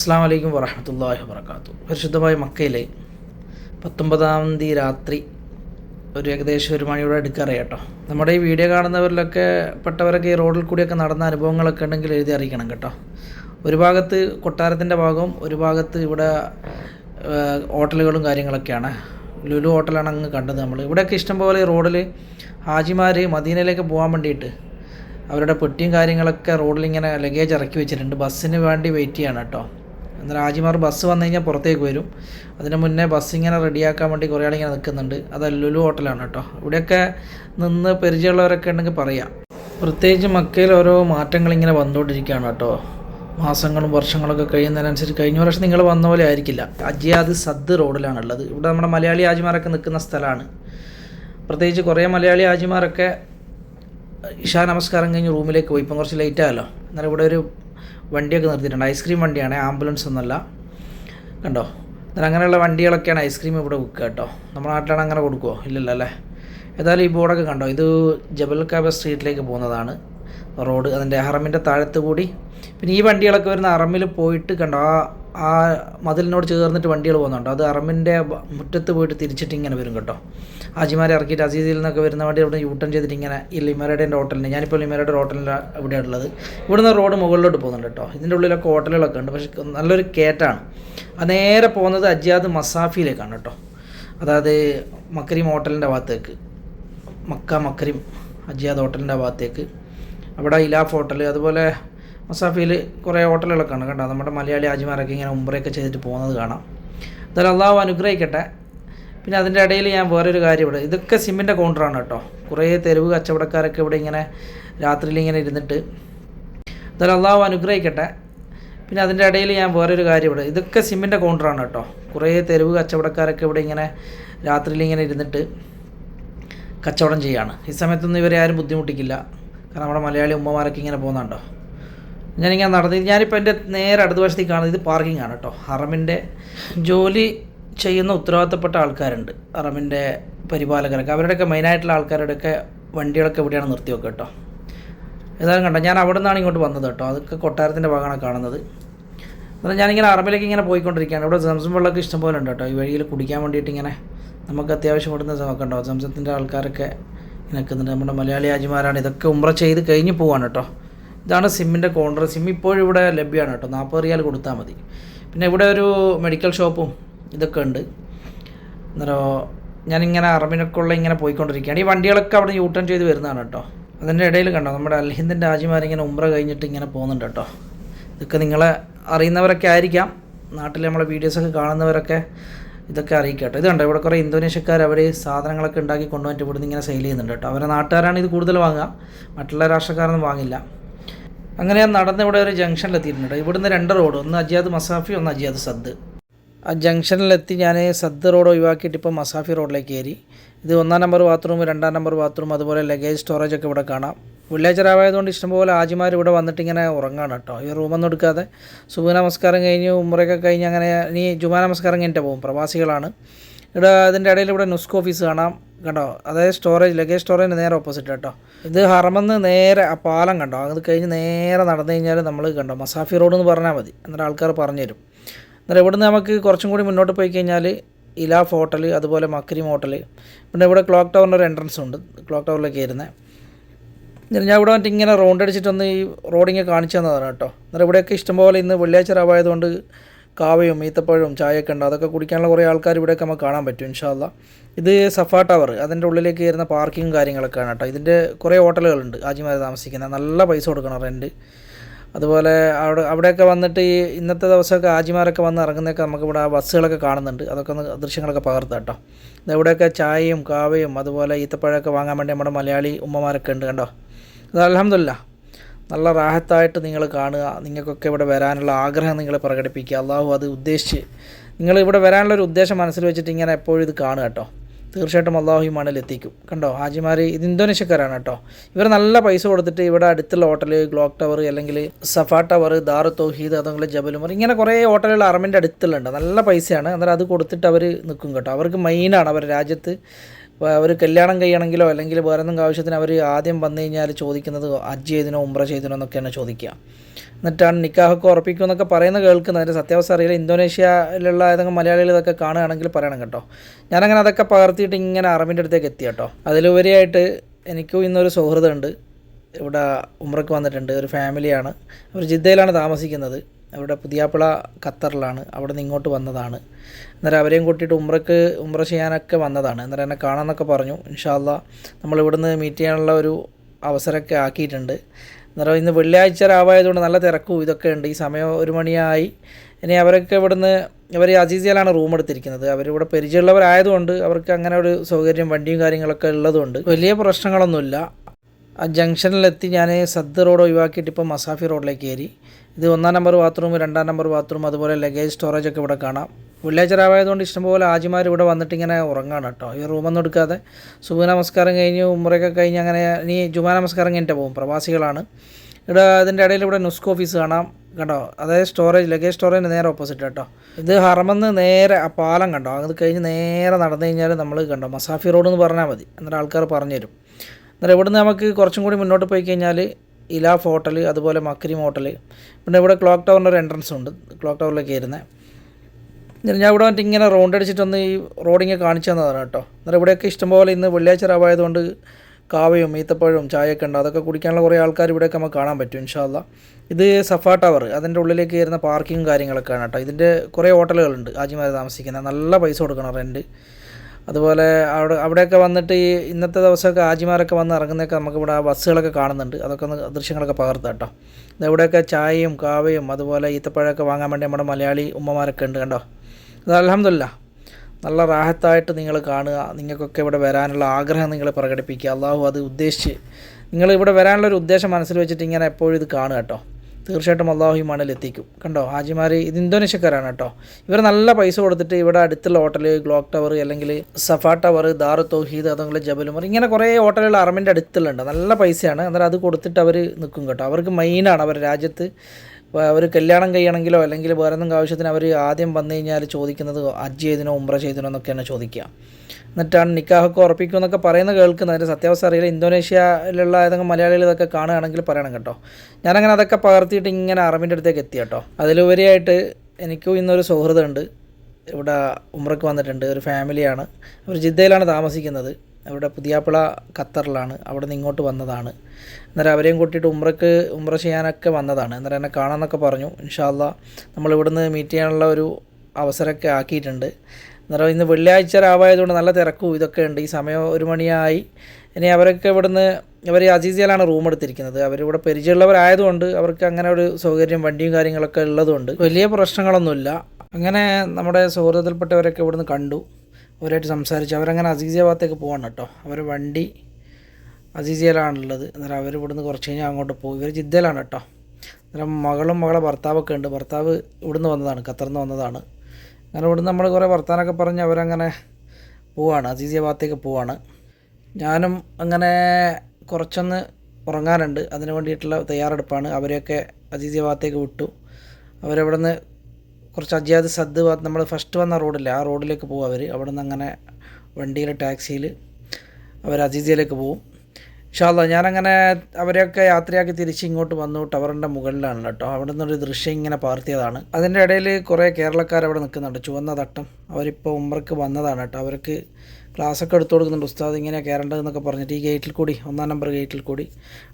അസ്സാം വലൈക്കും വറഹമത്തല്ലാഹി വർക്കാത്തു പരിശുദ്ധമായ മക്കയിലെ പത്തൊമ്പതാം തീയതി രാത്രി ഒരു ഏകദേശം ഒരു മണിയോടെ എടുക്കാറ് കേട്ടോ. നമ്മുടെ ഈ വീഡിയോ കാണുന്നവരിലൊക്കെ പെട്ടവരൊക്കെ ഈ റോഡിൽ കൂടിയൊക്കെ നടന്ന അനുഭവങ്ങളൊക്കെ ഉണ്ടെങ്കിൽ എഴുതി അറിയിക്കണം കേട്ടോ. ഒരു ഭാഗത്ത് കൊട്ടാരത്തിന്റെ ഭാഗവും ഒരു ഭാഗത്ത് ഇവിടെ ഹോട്ടലുകളും കാര്യങ്ങളൊക്കെയാണ്. ലുലു ഹോട്ടലാണ് അങ്ങ് കണ്ടത് നമ്മൾ. ഇവിടെയൊക്കെ ഇഷ്ടംപോലെ റോഡിൽ ഹാജിമാർ മദീനയിലേക്ക് പോകാൻ വേണ്ടിയിട്ട് അവരുടെ പെട്ടിയും കാര്യങ്ങളൊക്കെ റോഡിൽ ഇങ്ങനെ ലഗേജ് ഇറക്കി വെച്ചിട്ടുണ്ട്. ബസ്സിന് വേണ്ടി വെയിറ്റ് ചെയ്യാണ് കേട്ടോ. എന്നാൽ ആജിമാർ ബസ് വന്നു കഴിഞ്ഞാൽ പുറത്തേക്ക് വരും. അതിന് മുന്നേ ബസ് ഇങ്ങനെ റെഡിയാക്കാൻ വേണ്ടി കുറേ ആളിങ്ങനെ നിൽക്കുന്നുണ്ട്. അത് ലുലു ഹോട്ടലാണ് കേട്ടോ. ഇവിടെയൊക്കെ നിന്ന് പരിചയമുള്ളവരൊക്കെ ഉണ്ടെങ്കിൽ പറയാം. പ്രത്യേകിച്ച് മക്കയിൽ ഓരോ മാറ്റങ്ങൾ ഇങ്ങനെ വന്നുകൊണ്ടിരിക്കുകയാണ് കേട്ടോ. മാസങ്ങളും വർഷങ്ങളൊക്കെ കഴിയുന്നതിനനുസരിച്ച് കഴിഞ്ഞ വർഷം നിങ്ങൾ വന്ന പോലെ ആയിരിക്കില്ല. അജിയാദ് സദ് റോഡിലാണുള്ളത്. ഇവിടെ നമ്മുടെ മലയാളി ആജിമാരൊക്കെ നിൽക്കുന്ന സ്ഥലമാണ്. പ്രത്യേകിച്ച് കുറേ മലയാളി ആജിമാരൊക്കെ ഇഷാ നമസ്കാരം കഴിഞ്ഞ് റൂമിലേക്ക് പോയി. ഇപ്പം കുറച്ച് ലേറ്റ് ആയല്ലോ. എന്നാൽ ഇവിടെ ഒരു വണ്ടിയൊക്കെ നിർത്തിയിട്ടുണ്ട്. ഐസ്ക്രീം വണ്ടിയാണ് ആംബുലൻസ് ഒന്നല്ല കണ്ടോ? എന്നാൽ അങ്ങനെയുള്ള വണ്ടികളൊക്കെയാണ് ഐസ്ക്രീം ഇവിടെ വിൽക്കുക കേട്ടോ. നമ്മുടെ നാട്ടിലാണ് അങ്ങനെ കൊടുക്കുമോ ഇല്ലല്ലോ അല്ലേ? ഏതായാലും ഈ ബോർഡൊക്കെ കണ്ടോ? ഇത് ജബൽ കാബ സ്ട്രീറ്റിലേക്ക് പോകുന്നതാണ്. റോഡ് അതിന്റെ ഹറമിന്റെ താഴത്ത് കൂടി. പിന്നെ ഈ വണ്ടികളൊക്കെ വരുന്ന അറമിൽ പോയിട്ട് കണ്ടോ? ആ ആ മതിലിനോട് ചേർന്നിട്ട് വണ്ടികൾ പോകുന്നുണ്ട്. അത് അറമിന്റെ ബ- മുറ്റത്ത് പോയിട്ട് തിരിച്ചിട്ട് ഇങ്ങനെ വരും കേട്ടോ. ആജിമാരെ ഇറക്കിയിട്ട് അസീസിൽ നിന്നൊക്കെ വരുന്ന വണ്ടി ഇവിടെ യൂട്ടൺ ചെയ്തിട്ട് ഇങ്ങനെ ഈ ലിമറയുടെ ഹോട്ടലിന് ഞാനിപ്പോൾ ലിമറയുടെ ഹോട്ടലിലാണ് ഇവിടെയാണ് ഉള്ളത് ഇവിടുന്ന് റോഡ് മുകളിലോട്ട് പോകുന്നുണ്ട് കേട്ടോ. ഇതിന്റെ ഉള്ളിലൊക്കെ ഹോട്ടലുകളൊക്കെ ഉണ്ട്. പക്ഷേ നല്ലൊരു കയറ്റാണ് അത് നേരെ പോകുന്നത് അജിയാദ് മസാഫിയിലേക്കാണ് കേട്ടോ. അതായത് മക്രീം ഹോട്ടലിന്റെ ഭാഗത്തേക്ക്. മക്ക മക്രീം അജിയാദ് ഹോട്ടലിന്റെ ഭാഗത്തേക്ക്. അവിടെ ഇലാഫ് ഹോട്ടൽ അതുപോലെ മസാഫിയിൽ കുറേ ഹോട്ടലുകളൊക്കെ ഉണ്ട് കേട്ടോ. നമ്മുടെ മലയാളി ആജിമാരൊക്കെ ഇങ്ങനെ ഉംബ്രയൊക്കെ ചെയ്തിട്ട് പോകുന്നത് കാണാം. എന്തായാലും അള്ളാഹു അനുഗ്രഹിക്കട്ടെ. പിന്നെ അതിന്റെ ഇടയിൽ ഞാൻ വേറൊരു കാര്യം ഇവിടെ ഇതൊക്കെ സിമ്മിന്റെ കൗണ്ടറാണ് കേട്ടോ. കുറേ തെരുവ് കച്ചവടക്കാരൊക്കെ ഇവിടെ ഇങ്ങനെ രാത്രിയിൽ ഇങ്ങനെ ഇരുന്നിട്ട്. എന്തായാലും അള്ളാഹു അനുഗ്രഹിക്കട്ടെ. പിന്നെ അതിന്റെ ഇടയിൽ ഞാൻ വേറൊരു കാര്യം ഇവിടെ ഇതൊക്കെ സിമ്മിന്റെ കൗണ്ടറാണ് കേട്ടോ. കുറേ തെരുവ് കച്ചവടക്കാരൊക്കെ ഇവിടെ ഇങ്ങനെ രാത്രിയിൽ ഇങ്ങനെ ഇരുന്നിട്ട് കച്ചവടം ചെയ്യാണ്. ഈ സമയത്തൊന്നും ഇവരെ ആരും ബുദ്ധിമുട്ടിക്കില്ല. കാരണം നമ്മുടെ മലയാളി ഉമ്മമാരൊക്കെ ഇങ്ങനെ പോകുന്നുണ്ടോ? ഞാനിങ്ങനെ നടന്ന് ഞാനിപ്പോൾ എന്റെ നേരെ അടുത്ത വശത്തേക്ക് കാണുന്നത് ഇത് പാർക്കിംഗ് ആണ് കേട്ടോ. ഹറമിന്റെ ജോലി ചെയ്യുന്ന ഉത്തരവാദിത്തപ്പെട്ട ആൾക്കാരുണ്ട്. ഹറമിന്റെ പരിപാലകരൊക്കെ. അവരുടെയൊക്കെ മെയിനായിട്ടുള്ള ആൾക്കാരുടെയൊക്കെ വണ്ടികളൊക്കെ ഇവിടെയാണ് നിർത്തി വെക്കുക കേട്ടോ. ഏതായാലും കണ്ടോ ഞാൻ അവിടെ നിന്നാണ് ഇങ്ങോട്ട് വന്നത് കേട്ടോ. അതൊക്കെ കൊട്ടാരത്തിന്റെ ഭാഗമാണ് കാണുന്നത്. എന്നാൽ ഞാനിങ്ങനെ അറബിലേക്ക് ഇങ്ങനെ പോയിക്കൊണ്ടിരിക്കുകയാണ്. ഇവിടെ സംസം വെള്ളമൊക്കെ ഇഷ്ടംപോലെ ഉണ്ട് കേട്ടോ. ഈ വഴിയിൽ കുടിക്കാൻ വേണ്ടിയിട്ട് ഇങ്ങനെ നമുക്ക് അത്യാവശ്യം ഇവിടുന്ന് ഉണ്ടാവും സംസത്തിന്റെ ആൾക്കാരൊക്കെ നിൽക്കുന്നുണ്ട്. നമ്മുടെ മലയാളി ആജിമാരാണ് ഇതൊക്കെ ഉമ്ര ചെയ്ത് കഴിഞ്ഞ് പോവാണ് കേട്ടോ. ഇതാണ് സിമ്മിന്റെ കോണ്ടർ. സിം ഇപ്പോഴും ഇവിടെ ലഭ്യമാണ് കേട്ടോ. നാൽപ്പത് റിയാൽ കൊടുത്താൽ മതി. പിന്നെ ഇവിടെ ഒരു മെഡിക്കൽ ഷോപ്പും ഇതൊക്കെ ഉണ്ട്. അന്നേരം ഞാനിങ്ങനെ അറബിനൊക്കെയുള്ള ഇങ്ങനെ പോയിക്കൊണ്ടിരിക്കുകയാണ്. ഈ വണ്ടികളൊക്കെ അവിടെ യൂ ടേൺ ചെയ്ത് വരുന്നതാണ് കേട്ടോ. അതിന്റെ ഇടയിൽ കണ്ടോ? നമ്മുടെ അൽഹിന്ദിന്റെ ആജിമാരിങ്ങനെ ഉമ്ര കഴിഞ്ഞിട്ട് ഇങ്ങനെ പോകുന്നുണ്ട് കേട്ടോ. ഇതൊക്കെ നിങ്ങളെ അറിയുന്നവരൊക്കെ ആയിരിക്കാം. നാട്ടിൽ നമ്മളെ വീഡിയോസൊക്കെ കാണുന്നവരൊക്കെ ഇതൊക്കെ അറിയിക്കുക കേട്ടോ. ഇത് കണ്ടോ? ഇവിടെ കുറേ ഇന്തോനേഷ്യക്കാർ അവർ സാധനങ്ങളൊക്കെ ഉണ്ടാക്കി കൊണ്ടുവന്നിട്ട് ഇവിടുന്ന് ഇങ്ങനെ സെയിൽ ചെയ്യുന്നുണ്ട് കേട്ടോ. അവരെ നാട്ടുകാരാണ് ഇത് കൂടുതൽ വാങ്ങുക. മറ്റുള്ള രാഷ്ട്രക്കാരൊന്നും വാങ്ങില്ല. അങ്ങനെ ഞാൻ നടന്ന് ഇവിടെ ഒരു ജംഗ്ഷനിലെത്തിയിട്ടുണ്ട് ഇവിടുന്ന് രണ്ട് റോഡ് ഒന്ന് അജിയാദ് മസാഫി ഒന്ന് അജിയാദ് സദ്. ആ ജംഗ്ഷനിലെത്തി ഞാൻ സദ് റോഡ് ഒഴിവാക്കിയിട്ട് ഇപ്പോൾ മസാഫി റോഡിലേക്ക് കയറി. ഇത് ഒന്നാം നമ്പർ ബാത്റൂം രണ്ടാം നമ്പർ ബാത്റൂം അതുപോലെ ലഗേജ് സ്റ്റോറേജ് ഒക്കെ ഇവിടെ കാണാം. വെള്ളിയാഴ്ചരാവായതുകൊണ്ട് ഇഷ്ടംപോലെ ആജിമാർ ഇവിടെ വന്നിട്ട് ഇങ്ങനെ ഉറങ്ങാണ് കേട്ടോ. ഈ റൂമൊന്നും എടുക്കാതെ. സുബ നമസ്കാരം കഴിഞ്ഞ് ഉമ്മറയൊക്കെ കഴിഞ്ഞ് അങ്ങനെ ഇനി ജുമാ നമസ്കാരം കഴിഞ്ഞിട്ട് പോകും. പ്രവാസികളാണ്. ഇവിടെ അതിന്റെ ഇടയിൽ ഇവിടെ നുസ്ക് ഓഫീസ് കാണാം. കണ്ടോ? അതായത് സ്റ്റോറേജ് ലഗേജ് സ്റ്റോറേജിന് നേരെ ഓപ്പോസിറ്റ് കേട്ടോ. ഇത് ഹറമെന്ന് നേരെ ആ പാലം കണ്ടോ? അത് കഴിഞ്ഞ് നേരെ നടന്നു കഴിഞ്ഞാൽ നമ്മൾ കണ്ടോ? മസാഫി റോഡ് എന്ന് പറഞ്ഞാൽ മതി. എന്നിട്ട് ആൾക്കാർ പറഞ്ഞു തരും. അന്നേരം ഇവിടുന്ന് നമുക്ക് കുറച്ചും കൂടി മുന്നോട്ട് പോയി കഴിഞ്ഞാൽ ഇലാഫ് ഹോട്ടൽ അതുപോലെ മക്രീം ഹോട്ടൽ പിന്നെ ഇവിടെ ക്ലോക്ക് ടവറിന്റെ ഒരു എൻട്രൻസ് ഉണ്ട്. ക്ലോക്ക് ടവറിലേക്ക് വരുന്നത് എന്നിട്ട് ഞാൻ ഇവിടെ വന്നിട്ട് ഇങ്ങനെ റൗണ്ട് അടിച്ചിട്ടൊന്ന് ഈ റോഡിങ്ങനെ കാണിച്ചു തന്നതാണ് കേട്ടോ. എന്നിട്ട് ഇവിടെയൊക്കെ ഇഷ്ടംപോലെ ഇന്ന് വെള്ളിയാഴ്ച രാവായതുകൊണ്ട് കാവയും ഈത്തപ്പഴവും ചായയൊക്കെ ഉണ്ട്. അതൊക്കെ കുടിക്കാനുള്ള കുറേ ആൾക്കാർ ഇവിടെയൊക്കെ നമുക്ക് കാണാൻ പറ്റും ഇൻഷാല്ല ഇത് സഫ ടവർ അതിന്റെ ഉള്ളിലേക്ക് വരുന്ന പാർക്കിംഗ് കാര്യങ്ങളൊക്കെയാണ് കേട്ടോ. ഇതിന്റെ കുറേ ഹോട്ടലുകളുണ്ട് ആജിമാർ താമസിക്കുന്ന. നല്ല പൈസ കൊടുക്കണം റെന്റ് അതുപോലെ അവിടെ അവിടെയൊക്കെ വന്നിട്ട് ഈ ഇന്നത്തെ ദിവസമൊക്കെ ആജിമാരൊക്കെ വന്ന് ഇറങ്ങുന്നതൊക്കെ നമുക്കിവിടെ ആ ബസ്സുകളൊക്കെ കാണുന്നുണ്ട്. അതൊക്കെ ഒന്ന് ദൃശ്യങ്ങളൊക്കെ പകർത്താം കേട്ടോ. ഇവിടെയൊക്കെ ചായയും കാവയും അതുപോലെ ഈത്തപ്പഴമൊക്കെ വാങ്ങാൻ വേണ്ടി നമ്മുടെ മലയാളി ഉമ്മമാരൊക്കെ ഉണ്ട് കണ്ടോ? അത് അലഹമില്ല നല്ല റാഹത്തായിട്ട് നിങ്ങൾ കാണുക. നിങ്ങൾക്കൊക്കെ ഇവിടെ വരാനുള്ള ആഗ്രഹം നിങ്ങൾ പ്രകടിപ്പിക്കുക. അള്ളാഹു അത് ഉദ്ദേശിച്ച് നിങ്ങൾ ഇവിടെ വരാനുള്ള ഒരു ഉദ്ദേശം മനസ്സിൽ വെച്ചിട്ട് ഇങ്ങനെ എപ്പോഴും ഇത് കാണുക കേട്ടോ. തീർച്ചയായിട്ടും അള്ളാഹു ഈ മണ്ണിലെത്തിക്കും കണ്ടോ? ഹാജിമാർ ഇത് ഇന്തോനേഷ്യക്കാരാണ് കേട്ടോ. ഇവർ നല്ല പൈസ കൊടുത്തിട്ട് ഇവിടെ അടുത്തുള്ള ഹോട്ടൽ ഗ്ലോക്ക് ടവർ അല്ലെങ്കിൽ സഫാ ടവർ ദാറു തൗഹീദ് അതുപോലെ ജബലുമർ ഇങ്ങനെ കുറേ ഹോട്ടലുകൾ അറമിന്റെ അടുത്തുള്ളുണ്ട് നല്ല പൈസയാണ്. അന്നേരം അത് കൊടുത്തിട്ട് അവർ നിൽക്കും കേട്ടോ. അവർക്ക് മെയിനാണ് അവരുടെ രാജ്യത്ത് അവർ കല്യാണം കഴിയണമെങ്കിലോ അല്ലെങ്കിൽ വേറെ എന്തെങ്കിലും ആവശ്യത്തിന് അവർ ആദ്യം വന്നു കഴിഞ്ഞാൽ ചോദിക്കുന്നത് ഹജ്ജ് ചെയ്തിനോ ഉംറ ചെയ്തിനോ എന്നൊക്കെയാണ് ചോദിക്കുക. എന്നിട്ടാണ് നിക്കാഹൊക്കെ ഉറപ്പിക്കും എന്നൊക്കെ പറയുന്ന കേൾക്കുന്നത്. അതിന്റെ സത്യാവസ്ഥ അറിയില്ല. ഇന്തോനേഷ്യയിലുള്ള ഏതെങ്കിലും മലയാളികൾ ഇതൊക്കെ കാണുകയാണെങ്കിൽ പറയണം കേട്ടോ. ഞാനങ്ങനെ അതൊക്കെ പകർത്തിയിട്ട് ഇങ്ങനെ അറബിന്റെ അടുത്തേക്ക് എത്തി കേട്ടോ. അതിലുപരിയായിട്ട് എനിക്കും ഇന്നൊരു സൗഹൃദമുണ്ട് ഇവിടെ ഉമ്രക്ക് വന്നിട്ടുണ്ട്. ഒരു ഫാമിലിയാണ്. അവർ ജിദ്ദയിലാണ് താമസിക്കുന്നത്. അവിടെ പുതിയാപ്പിള ഖത്തറിലാണ്. അവിടെ നിന്ന് ഇങ്ങോട്ട് വന്നതാണ്. അന്നേരം അവരെയും കൂട്ടിയിട്ട് ഉമ്രക്ക് ഉമ്ര ചെയ്യാനൊക്കെ വന്നതാണ്. അന്നേരം എന്നെ കാണാമെന്നൊക്കെ പറഞ്ഞു. ഇൻഷാല്ല നമ്മൾ ഇവിടുന്ന് മീറ്റ് ചെയ്യാനുള്ള ഒരു അവസരമൊക്കെ ആക്കിയിട്ടുണ്ട്. അന്നേരം ഇന്ന് വെള്ളിയാഴ്ച രാവായതുകൊണ്ട് നല്ല തിരക്കും ഇതൊക്കെ ഉണ്ട്. ഈ സമയം ഒരു മണിയായി. ഇനി അവരൊക്കെ ഇവിടുന്ന് ഇവർ അജീസിയാലാണ് റൂം എടുത്തിരിക്കുന്നത്. അവരിവിടെ പരിചയമുള്ളവരായതുകൊണ്ട് അവർക്ക് അങ്ങനെ ഒരു സൗകര്യം വണ്ടിയും കാര്യങ്ങളൊക്കെ ഉള്ളതുകൊണ്ട് വലിയ പ്രശ്നങ്ങളൊന്നുമില്ല. ആ ജംഗ്ഷനിലെത്തി ഞാൻ സദ് റോഡ് ഒഴിവാക്കിയിട്ട് ഇപ്പോൾ മസാഫി റോഡിലേക്ക് കയറി. ഇത് ഒന്നാം നമ്പർ ബാത്റൂം രണ്ടാം നമ്പർ ബാത്റൂം അതുപോലെ ലഗേജ് സ്റ്റോറേജ് ഒക്കെ ഇവിടെ കാണാം. വെള്ളിയാഴ്ച രാവായതുകൊണ്ട് ഇഷ്ടംപോലെ ആജിമാർ ഇവിടെ വന്നിട്ട് ഇങ്ങനെ ഉറങ്ങാണ് കേട്ടോ. ഈ റൂമൊന്നും എടുക്കാതെ. സുബു നമസ്കാരം കഴിഞ്ഞ് ഉമ്മറയൊക്കെ കഴിഞ്ഞ് അങ്ങനെ ഇനി ജുമാ നമസ്കാരം കഴിഞ്ഞിട്ട് പോകും പ്രവാസികളാണ്. ഇവിടെ അതിന്റെ ഇടയിൽ ഇവിടെ നുസ്ക് ഓഫീസ് കാണാം കണ്ടോ? അതായത് സ്റ്റോറേജ് ലഗേജ് സ്റ്റോറേജിന് നേരെ ഓപ്പോസിറ്റ് കേട്ടോ. ഇത് ഹറമെന്ന് നേരെ ആ പാലം കണ്ടോ? അത് കഴിഞ്ഞ് നേരെ നടന്നു കഴിഞ്ഞാൽ നമ്മൾ കണ്ടോ? മസാഫി റോഡ് എന്ന് പറഞ്ഞാൽ മതി. എന്നിട്ട് ആൾക്കാർ പറഞ്ഞു തരും അന്നേരം ഇവിടുന്ന് നമുക്ക് കുറച്ചും കൂടി മുന്നോട്ട് പോയി കഴിഞ്ഞാൽ ഇലാഫ് ഹോട്ടൽ അതുപോലെ മക്രിം ഹോട്ടൽ. പിന്നെ ഇവിടെ ക്ലോക്ക് ടവറിന്റെ ഒരു എൻട്രൻസ് ഉണ്ട്. ക്ലോക്ക് ടവറിലേക്ക് വരുന്നത് ഞാൻ ഇവിടെ വന്നിട്ട് ഇങ്ങനെ റൗണ്ട് അടിച്ചിട്ടൊന്ന് ഈ റോഡിങ്ങെ കാണിച്ചു തന്നതാണ് കേട്ടോ. അന്നേരം ഇവിടെയൊക്കെ ഇഷ്ടംപോലെ ഇന്ന് വെള്ളിയാഴ്ച രാവായതുകൊണ്ട് കാവയും ഈത്തപ്പഴവും ചായയൊക്കെ ഉണ്ട്. അതൊക്കെ കുടിക്കാനുള്ള കുറേ ആൾക്കാർ ഇവിടെയൊക്കെ നമുക്ക് കാണാൻ പറ്റും ഇൻഷാല്ല ഇത് സഫ ടവർ. അതിന്റെ ഉള്ളിലേക്ക് വരുന്ന പാർക്കിങ്ങും കാര്യങ്ങളൊക്കെയാണ് കേട്ടോ. ഇതിന്റെ കുറേ ഹോട്ടലുകളുണ്ട് ആജിമാർ താമസിക്കുന്ന. നല്ല പൈസ കൊടുക്കണം റെന്റ്. അതുപോലെ അവിടെ അവിടെയൊക്കെ വന്നിട്ട് ഈ ഇന്നത്തെ ദിവസമൊക്കെ ആജിമാരൊക്കെ വന്ന് ഇറങ്ങുന്നതൊക്കെ നമുക്കിവിടെ ആ ബസ്സുകളൊക്കെ കാണുന്നുണ്ട്. അതൊക്കെ ഒന്ന് ദൃശ്യങ്ങളൊക്കെ പകർത്താം കേട്ടോ. ഇവിടെയൊക്കെ ചായയും കാവയും അതുപോലെ ഈത്തപ്പഴമൊക്കെ വാങ്ങാൻ വേണ്ടി നമ്മുടെ മലയാളി ഉമ്മമാരൊക്കെ ഉണ്ട് കണ്ടോ? അത് അലഹമില്ല നല്ല റാഹത്തായിട്ട് നിങ്ങൾ കാണുക. നിങ്ങൾക്കൊക്കെ ഇവിടെ വരാനുള്ള ആഗ്രഹം നിങ്ങൾ പ്രകടിപ്പിക്കുക. അള്ളാഹു അത് ഉദ്ദേശിച്ച് നിങ്ങൾ ഇവിടെ വരാനുള്ളൊരു ഉദ്ദേശം മനസ്സിൽ വെച്ചിട്ട് ഇങ്ങനെ എപ്പോഴും ഇത് കാണുക കേട്ടോ. തീർച്ചയായിട്ടും അള്ളാഹു ഈ കണ്ടോ? ഹാജിമാർ ഇത് ഇന്തോനേഷ്യക്കാരാണ് കേട്ടോ. ഇവർ നല്ല പൈസ കൊടുത്തിട്ട് ഇവിടെ അടുത്തുള്ള ഹോട്ടൽ ഗ്ലോക്ക് ടവർ അല്ലെങ്കിൽ സഫ ടവർ ദാറു തോഹീദ് അതുപോലെ ജബലുമർ ഇങ്ങനെ കുറേ ഹോട്ടലുകൾ അറമിന്റെ അടുത്തുള്ളുണ്ട് നല്ല പൈസയാണ്. അന്നേരം അത് കൊടുത്തിട്ട് അവർ നിൽക്കും കേട്ടോ. അവർക്ക് മെയിനാണ് അവർ രാജ്യത്ത്. അവർ കല്യാണം കഴിയണമെങ്കിലോ അല്ലെങ്കിൽ വേറെ എന്തെങ്കിലും ആവശ്യത്തിന് അവർ ആദ്യം വന്നു കഴിഞ്ഞാൽ ചോദിക്കുന്നത് ഹജ്ജ് ചെയ്തിനോ ഉംറ ചെയ്തിനോ എന്നൊക്കെയാണ് ചോദിക്കുക. എന്നിട്ടാണ് നിക്കാഹൊക്കെ ഉറപ്പിക്കും എന്നൊക്കെ പറയുന്ന കേൾക്കുന്നത്. അതിന്റെ സത്യാവസ്ഥ അറിയില്ല. ഇന്തോനേഷ്യയിലുള്ള ഏതെങ്കിലും മലയാളികൾ ഇതൊക്കെ കാണുകയാണെങ്കിൽ പറയണം കേട്ടോ. ഞാനങ്ങനെ അതൊക്കെ പകർത്തിയിട്ട് ഇങ്ങനെ അറബിന്റെ അടുത്തേക്ക് എത്തി കേട്ടോ. അതിലുപരിയായിട്ട് എനിക്കും ഇന്നൊരു സൗഹൃദമുണ്ട് ഇവിടെ ഉമ്രക്ക് വന്നിട്ടുണ്ട്. ഒരു ഫാമിലിയാണ്. അവർ ജിദ്ദയിലാണ് താമസിക്കുന്നത്. അവിടെ പുതിയാപ്പിള ഖത്തറിലാണ്. അവിടെ നിന്ന് ഇങ്ങോട്ട് വന്നതാണ്. അന്നേരം അവരെയും കൂട്ടിയിട്ട് ഉമ്രക്ക് ഉമ്ര ചെയ്യാനൊക്കെ വന്നതാണ്. അന്നേരം എന്നെ കാണാമെന്നൊക്കെ പറഞ്ഞു. ഇൻഷാല്ല നമ്മൾ ഇവിടുന്ന് മീറ്റ് ചെയ്യാനുള്ള ഒരു അവസരമൊക്കെ ആക്കിയിട്ടുണ്ട്. അന്നേരം ഇന്ന് വെള്ളിയാഴ്ച രാവായതുകൊണ്ട് നല്ല തിരക്കും. ഇതൊക്കെ ഉണ്ട്. ഈ സമയം ഒരു മണിയായി. ഇനി അവരൊക്കെ ഇവിടുന്ന് ഇവർ അസീസിയയിലാണ് റൂം എടുത്തിരിക്കുന്നത്. അവരിവിടെ പരിചയമുള്ളവരായതുകൊണ്ട് അവർക്ക് അങ്ങനെ ഒരു സൗകര്യം വണ്ടിയും കാര്യങ്ങളൊക്കെ ഉള്ളതുകൊണ്ട് വലിയ പ്രശ്നങ്ങളൊന്നുമില്ല. അങ്ങനെ നമ്മുടെ സുഹൃത്തിൽപ്പെട്ടവരൊക്കെ ഇവിടുന്ന് കണ്ടു. അവരായിട്ട് സംസാരിച്ചു. അവരങ്ങനെ അസീസിയ ഭാഗത്തേക്ക് പോവാണ് കേട്ടോ. അവർ വണ്ടി അസീസിയയിലാണുള്ളത്. അന്നേരം അവർ ഇവിടുന്ന് കുറച്ച് കഴിഞ്ഞാൽ അങ്ങോട്ട് പോകും ഇവർ ജിദ്ദയിലാണ് കേട്ടോ. അന്നേരം മകളും മകളെ ഭർത്താവൊക്കെ ഉണ്ട്. ഭർത്താവ് ഇവിടുന്ന് വന്നതാണ്. ഖത്തറിൽ നിന്ന് വന്നതാണ്. അങ്ങനെ ഇവിടുന്ന് നമ്മൾ കുറേ വർത്താനൊക്കെ പറഞ്ഞ് അവരങ്ങനെ പോവാണ് അസീസിയ ഭാഗത്തേക്ക് പോവാണ്. ഞാനും അങ്ങനെ കുറച്ചൊന്ന് ഉറങ്ങാനുണ്ട്. അതിന് വേണ്ടിയിട്ടുള്ള തയ്യാറെടുപ്പാണ്. അവരെയൊക്കെ അസീസിയ ഭാഗത്തേക്ക് വിട്ടു. അവരവിടെ നിന്ന് കുറച്ച് അജിയാദ് സദ് ഭാഗത്ത് നമ്മൾ ഫസ്റ്റ് വന്ന റോഡില്ലേ ആ റോഡിലേക്ക് പോകും അവർ അവിടെ നിന്ന് അങ്ങനെ വണ്ടിയിൽ ടാക്സിയിൽ അവർ അസീസിയയിലേക്ക് പോകും ഇൻഷാല്ല ഞാനങ്ങനെ അവരെയൊക്കെ യാത്രയാക്കി തിരിച്ച് ഇങ്ങോട്ട് വന്നു ടവറിന്റെ മുകളിലാണ് കേട്ടോ. അവിടെ നിന്നൊരു ദൃശ്യം ഇങ്ങനെ പാർത്തിയതാണ്. അതിന്റെ ഇടയിൽ കുറേ കേരളക്കാർ അവിടെ നിൽക്കുന്നുണ്ട്. ചുവന്ന തട്ടം. അവരിപ്പോൾ ഉമ്മർക്ക് വന്നതാണ് കേട്ടോ. അവർക്ക് ക്ലാസ്സൊക്കെ എടുത്തു കൊടുക്കുന്നുണ്ട്. ഉസ്താദ് ഇങ്ങനെ കയറേണ്ടതെന്നൊക്കെ പറഞ്ഞിട്ട് ഈ ഗേറ്റിൽ കൂടി ഒന്നാം നമ്പർ ഗേറ്റിൽ കൂടി.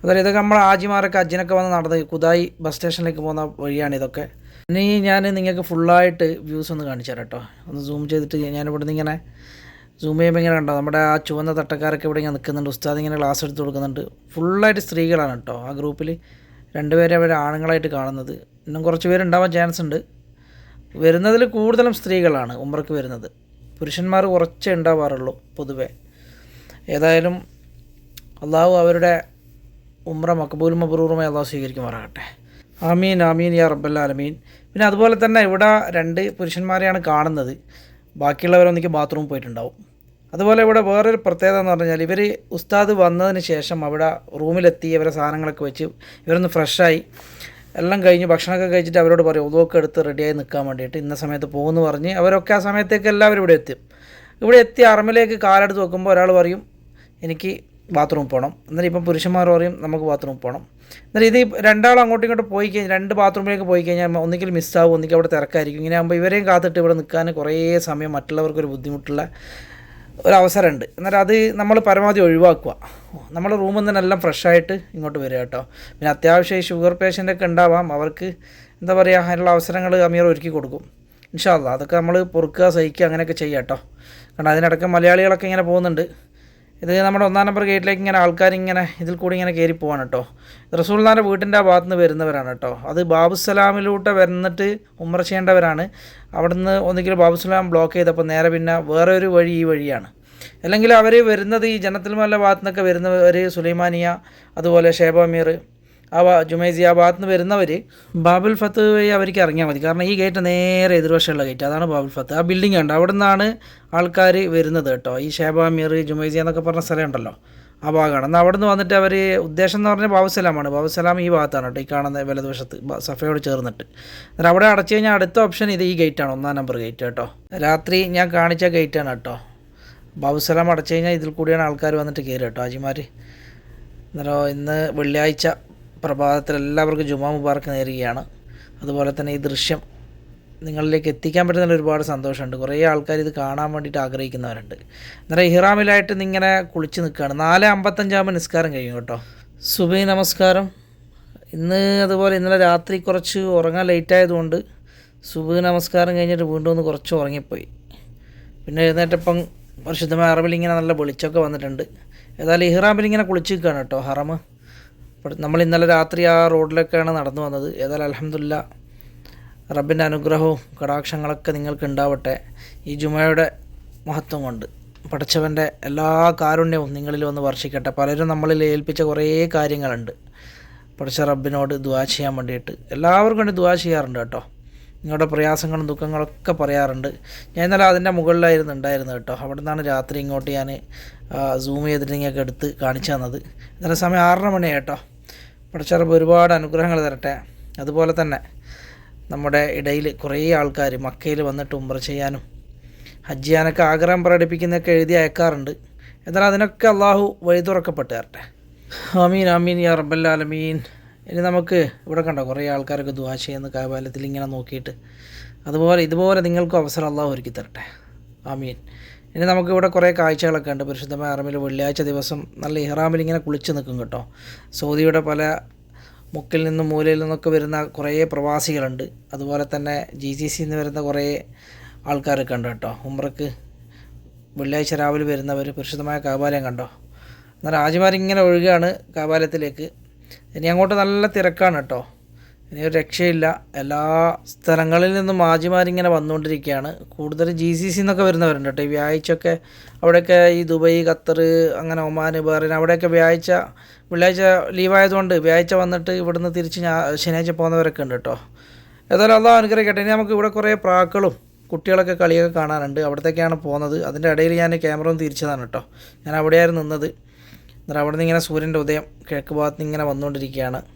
അതായത് ഇതൊക്കെ നമ്മൾ ആജിമാരൊക്കെ അജ്ജിനൊക്കെ വന്ന് നടന്നത് കുതായി ബസ് സ്റ്റേഷനിലേക്ക് പോകുന്ന വഴിയാണ് ഇതൊക്കെ. ഇനി ഞാൻ നിങ്ങൾക്ക് ഫുള്ളായിട്ട് വ്യൂസ് ഒന്ന് കാണിച്ചു തരാം കേട്ടോ. ഒന്ന് സൂം ചെയ്തിട്ട് ഞാൻ ഇവിടുന്ന് ഇങ്ങനെ സൂം ചെയ്യുമ്പോൾ ഇങ്ങനെ കണ്ടോ? നമ്മുടെ ആ ചുവന്ന തട്ടക്കാരൊക്കെ ഇവിടെ ഇങ്ങനെ നിൽക്കുന്നുണ്ട്. ഉസ്താദ് ഇങ്ങനെ ക്ലാസ് എടുത്ത് കൊടുക്കുന്നുണ്ട്. ഫുള്ളായിട്ട് സ്ത്രീകളാണ് കേട്ടോ ആ ഗ്രൂപ്പിൽ രണ്ടുപേരെ അവർ ആണുങ്ങളായിട്ട് കാണുന്നത്. ഇന്നും കുറച്ച് പേരുണ്ടാവാൻ ചാൻസ് ഉണ്ട്. വരുന്നതിൽ കൂടുതലും സ്ത്രീകളാണ് ഉമ്രക്ക് വരുന്നത്. പുരുഷന്മാർ കുറച്ചേ ഉണ്ടാവാറുള്ളൂ പൊതുവേ. ഏതായാലും അള്ളാഹു അവരുടെ ഉമ്ര മക്കബൂൽ മബ്രൂറുമായി അള്ളാഹു സ്വീകരിക്കുമാറാകട്ടെ. ആമീൻ ആമീൻ യാ റബ്ബല്ലാലമീൻ പിന്നെ അതുപോലെ തന്നെ ഇവിടെ രണ്ട് പുരുഷന്മാരെയാണ് കാണുന്നത്. ബാക്കിയുള്ളവരൊന്നിക്ക് ബാത്റൂമിൽ പോയിട്ടുണ്ടാവും. അതുപോലെ ഇവിടെ വേറൊരു പ്രത്യേകത എന്ന് പറഞ്ഞാൽ ഇവർ ഉസ്താദ് വന്നതിന് ശേഷം അവിടെ റൂമിലെത്തി ഇവരെ സാധനങ്ങളൊക്കെ വെച്ച് ഇവരൊന്ന് ഫ്രഷായി എല്ലാം കഴിഞ്ഞ് ഭക്ഷണമൊക്കെ കഴിച്ചിട്ട് അവരോട് പറയും ഉദവൊക്കെ എടുത്ത് റെഡിയായി നിൽക്കാൻ വേണ്ടിയിട്ട് ഇന്ന സമയത്ത് പോകുമെന്ന് പറഞ്ഞ് അവരൊക്കെ ആ സമയത്തേക്ക് എല്ലാവരും ഇവിടെ എത്തും. ഇവിടെ എത്തി അറമിലേക്ക് കാലെടുത്ത് വെക്കുമ്പോൾ ഒരാൾ പറയും എനിക്ക് ബാത്റൂമിൽ പോകണം എന്നാലും ഇപ്പം പുരുഷന്മാർ പറയും നമുക്ക് ബാത്റൂമിൽ പോകണം എന്നാൽ ഇത് രണ്ടാളും അങ്ങോട്ടും ഇങ്ങോട്ടും പോയി കഴിഞ്ഞാൽ രണ്ട് ബാത്റൂമിലേക്ക് പോയി കഴിഞ്ഞാൽ ഒന്നിക്കൽ മിസ്സാവും ഒന്നിക്കൽ അവിടെ തിരക്കായിരിക്കും. ഇങ്ങനെ ആകുമ്പോൾ ഇവരെയും കാത്തിട്ട് ഇവിടെ നിൽക്കാൻ കുറേ സമയം മറ്റുള്ളവർക്കൊരു ബുദ്ധിമുട്ടുള്ള ഒരു അവസരമുണ്ട്. എന്നാൽ അത് നമ്മൾ പരമാവധി ഒഴിവാക്കുക. നമ്മുടെ റൂമിൽ നിന്ന് എല്ലാം ഫ്രഷായിട്ട് ഇങ്ങോട്ട് വരിക കേട്ടോ. പിന്നെ അത്യാവശ്യം ഷുഗർ പേഷ്യന്റൊക്കെ ഉണ്ടാവാം. അവർക്ക് എന്താ പറയുക അതിനുള്ള അവസരങ്ങൾ അമീർ ഒരുക്കി കൊടുക്കും. ഇൻഷാല്ല അതൊക്കെ നമ്മൾ പൊറുക്കുക സഹിക്കുക അങ്ങനെയൊക്കെ ചെയ്യാം കേട്ടോ. കാരണം അതിനിടയ്ക്ക് മലയാളികളൊക്കെ ഇങ്ങനെ പോകുന്നുണ്ട്. ഇത് നമ്മുടെ ഒന്നാം നമ്പർ ഗേറ്റിലേക്ക് ഇങ്ങനെ ആൾക്കാർ ഇങ്ങനെ ഇതിൽ കൂടി ഇങ്ങനെ കയറി പോവാണ് കേട്ടോ റസൂൽനാന്റെ വീട്ടിന്റെ ആ ഭാഗത്ത് നിന്ന് വരുന്നവരാണ് കേട്ടോ അത് ബാബുസലാമിലൂടെ വന്നിട്ട് ഉമ്ര ചെയ്യേണ്ടവരാണ്. അവിടുന്ന് ഒന്നുകിൽ ബാബുസലാം ബ്ലോക്ക് ചെയ്തപ്പോൾ നേരെ പിന്നെ വേറെ ഒരു വഴി ഈ വഴിയാണ്. അല്ലെങ്കിൽ അവർ വരുന്നത് ഈ ജനത്തിൽ മല ഭാഗത്തുനിന്നൊക്കെ വരുന്നവർ സുലൈമാനിയ അതുപോലെ ഷേബ അമീർ ആ ജുമേസിയാബാദ് നിന്ന് വരുന്നവർ ബാബുൽ ഫത്ത് വഴി അവർക്ക് ഇറങ്ങിയാൽ മതി. കാരണം ഈ ഗേറ്റ് നേരെ എതിർവശമുള്ള ഗേറ്റ് അതാണ് ബാബുൽ ഫത്ത് ആ ബിൽഡിംഗ് ഉണ്ട് അവിടെ നിന്നാണ് ആൾക്കാർ വരുന്നത് കേട്ടോ. ഈ ഷേബാമിയർ ജുമേസിയ ജുമൈസി എന്നൊക്കെ പറഞ്ഞ സ്ഥലമുണ്ടല്ലോ. ആ ഭാഗമാണ്. എന്നാൽ അവിടെ നിന്ന് വന്നിട്ട് അവർ ഉദ്ദേശം എന്ന് പറഞ്ഞാൽ ബാബുസലാമാണ് ബാബുസലാം ഈ ഭാഗത്താണ് കേട്ടോ ഈ കാണുന്ന വലതുവശത്ത് സഫയോട് ചേർന്നിട്ട്. എന്നാൽ അവിടെ അടച്ചു കഴിഞ്ഞാൽ അടുത്ത ഓപ്ഷൻ ഇത് ഈ ഗേറ്റാണ് ഒന്നാം നമ്പർ ഗേറ്റ് കേട്ടോ. രാത്രി ഞാൻ കാണിച്ച ഗേറ്റാണ് കേട്ടോ. ബാബുസലാം അടച്ചു കഴിഞ്ഞാൽ ഇതിൽ കൂടിയാണ് ആൾക്കാർ വന്നിട്ട് കയറി കേട്ടോ ആജിമാർ എന്നാലോ ഇന്ന് വെള്ളിയാഴ്ച പ്രഭാതത്തിൽ എല്ലാവർക്കും ജുമാ മുബാർക്ക് നേരുകയാണ്. അതുപോലെ തന്നെ ഈ ദൃശ്യം നിങ്ങളിലേക്ക് എത്തിക്കാൻ പറ്റുന്നതിൽ ഒരുപാട് സന്തോഷമുണ്ട്. കുറേ ആൾക്കാർ ഇത് കാണാൻ വേണ്ടിയിട്ട് ആഗ്രഹിക്കുന്നവരുണ്ട്. അന്നേരം ഇഹ്റാമിലായിട്ട് നിങ്ങനെ കുളിച്ച് നിൽക്കുകയാണ്. നാല് അമ്പത്തഞ്ചാകുമ്പോൾ നിസ്കാരം കഴിയും കേട്ടോ. സുബൈ നമസ്കാരം. ഇന്ന് അതുപോലെ ഇന്നലെ രാത്രി കുറച്ച് ഉറങ്ങാൻ ലേറ്റ് ആയതുകൊണ്ട് സുബൈ നമസ്കാരം കഴിഞ്ഞിട്ട് വീണ്ടും ഒന്ന് കുറച്ച് ഉറങ്ങിപ്പോയി. പിന്നെ എഴുന്നേറ്റപ്പം പരിശുദ്ധമായ അറബിൽ ഇങ്ങനെ നല്ല വെളിച്ചമൊക്കെ വന്നിട്ടുണ്ട്. ഏതായാലും ഇഹ്റാമിൽ ഇങ്ങനെ കുളിച്ച് നിൽക്കുകയാണ് കേട്ടോ. ഹറമ്. നമ്മൾ ഇന്നലെ രാത്രി ആ റോഡിലൊക്കെയാണ് നടന്നു വന്നത്. ഏതായാലും അലഹമില്ല റബ്ബിന്റെ അനുഗ്രഹവും കടാക്ഷങ്ങളൊക്കെ നിങ്ങൾക്ക് ഉണ്ടാവട്ടെ. ഈ ജുമയുടെ മഹത്വം കൊണ്ട് പഠിച്ചവന്റെ എല്ലാ കാരുണ്യവും നിങ്ങളിൽ വന്ന് വർഷിക്കട്ടെ. പലരും നമ്മളിൽ ഏൽപ്പിച്ച കുറേ കാര്യങ്ങളുണ്ട്. പഠിച്ച റബ്ബിനോട് ദുവാ ചെയ്യാൻ വേണ്ടിയിട്ട് എല്ലാവർക്കും വേണ്ടി ദുവാ ചെയ്യാറുണ്ട് കേട്ടോ. നിങ്ങളുടെ പ്രയാസങ്ങളും ദുഃഖങ്ങളൊക്കെ പറയാറുണ്ട്. ഞാൻ ഇന്നലെ അതിന്റെ മുകളിലായിരുന്നു ഉണ്ടായിരുന്നത് കേട്ടോ. അവിടെ നിന്നാണ് രാത്രി ഇങ്ങോട്ട് ഞാൻ സൂം ചെയ്തിട്ട് നിങ്ങൾക്ക് എടുത്ത് കാണിച്ചു തന്നത്. ഇന്നലെ സമയം ആറര മണിയായി കേട്ടോ. പഠിച്ചറബ് ഒരുപാട് അനുഗ്രഹങ്ങൾ തരട്ടെ. അതുപോലെ തന്നെ നമ്മുടെ ഇടയിൽ കുറേ ആൾക്കാർ മക്കയിൽ വന്നിട്ട് ഉംറ ചെയ്യാനും ഹജ്ജ് ചെയ്യാനൊക്കെ ആഗ്രഹം പ്രകടിപ്പിക്കുന്നൊക്കെ എഴുതി അയക്കാറുണ്ട്. എന്നാൽ അതിനൊക്കെ അള്ളാഹു വഴി തുറക്കപ്പെട്ട് തരട്ടെ. ആമീൻ ആമീൻ യാ റബ്ബല്ലാലമീൻ ഇനി നമുക്ക് ഇവിടെ കണ്ടോ കുറേ ആൾക്കാരൊക്കെ ദുവാ ചെയ്യുന്ന കാബാലത്തിൽ ഇങ്ങനെ നോക്കിയിട്ട്. അതുപോലെ ഇതുപോലെ നിങ്ങൾക്കും അവസരം അള്ളാഹു ഒരുക്കി തരട്ടെ. ആമീൻ. ഇനി നമുക്കിവിടെ കുറേ കാഴ്ചകളൊക്കെ ഉണ്ട്. പരിശുദ്ധമായ അറമിൽ വെള്ളിയാഴ്ച ദിവസം നല്ല ഇഹ്റാമിൽ ഇങ്ങനെ കുളിച്ച് നിൽക്കും കേട്ടോ. സൗദിയുടെ പല മുക്കിൽ നിന്നും മൂലയിൽ നിന്നൊക്കെ വരുന്ന കുറേ പ്രവാസികളുണ്ട്. അതുപോലെ തന്നെ ജി സി സിയിൽ നിന്ന് വരുന്ന കുറേ ആൾക്കാരൊക്കെ ഉണ്ട് കേട്ടോ. ഉമ്രക്ക് വെള്ളിയാഴ്ച രാവിലെ വരുന്നവർ പരിശുദ്ധമായ കാബാലയം കണ്ടോ? എന്നാൽ രാജമാരിങ്ങനെ ഒഴുകുകയാണ് കാബാലയത്തിലേക്ക്. ഇനി അങ്ങോട്ട് നല്ല തിരക്കാണ് കേട്ടോ. ഇനി ഒരു രക്ഷയില്ല. എല്ലാ സ്ഥലങ്ങളിൽ നിന്നും മാജിമാരിങ്ങനെ വന്നുകൊണ്ടിരിക്കുകയാണ്. കൂടുതൽ ജി സി സി എന്നൊക്കെ വരുന്നവരുണ്ട് കേട്ടോ. ഈ വ്യാഴ്ചയൊക്കെ അവിടെയൊക്കെ ഈ ദുബൈ ഖത്തർ അങ്ങനെ ഒമാൻ ബഹ്റൈൻ അവിടെയൊക്കെ വ്യാഴ്ച വെള്ളിയാഴ്ച ലീവായതുകൊണ്ട് വ്യാഴ്ച വന്നിട്ട് ഇവിടുന്ന് തിരിച്ച് ഞാ ശനിയാഴ്ച പോകുന്നവരൊക്കെ ഉണ്ട് കേട്ടോ. ഏതായാലും അതാ അനുഗ്രഹിക്കട്ടെ. ഇനി നമുക്ക് ഇവിടെ കുറേ പ്രാക്കളും കുട്ടികളൊക്കെ കളിയൊക്കെ കാണാനുണ്ട്. അവിടത്തേക്കാണ് പോകുന്നത്. അതിന്റെ ഇടയിൽ ഞാൻ ക്യാമറ ഒന്ന് തിരിച്ചതാണ് കേട്ടോ. ഞാൻ അവിടെയായിരുന്നു നിന്നത്. എന്നിട്ട് അവിടെ നിന്ന് ഇങ്ങനെ സൂര്യന്റെ ഉദയം കിഴക്ക് ഭാഗത്ത് നിന്ന് ഇങ്ങനെ വന്നുകൊണ്ടിരിക്കുകയാണ്.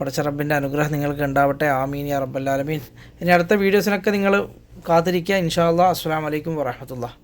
പടച്ച റബ്ബിന്റെ അനുഗ്രഹം നിങ്ങൾക്ക് ഉണ്ടാവട്ടെ. ആമീൻ യാ റബ്ബല്ലാലമീൻ ഇനി അടുത്ത വീഡിയോസിനൊക്കെ നിങ്ങൾ കാത്തിരിക്കുക. ഇൻഷാ അസ്സാം വലൈക്കും വറഹമത്തുള്ള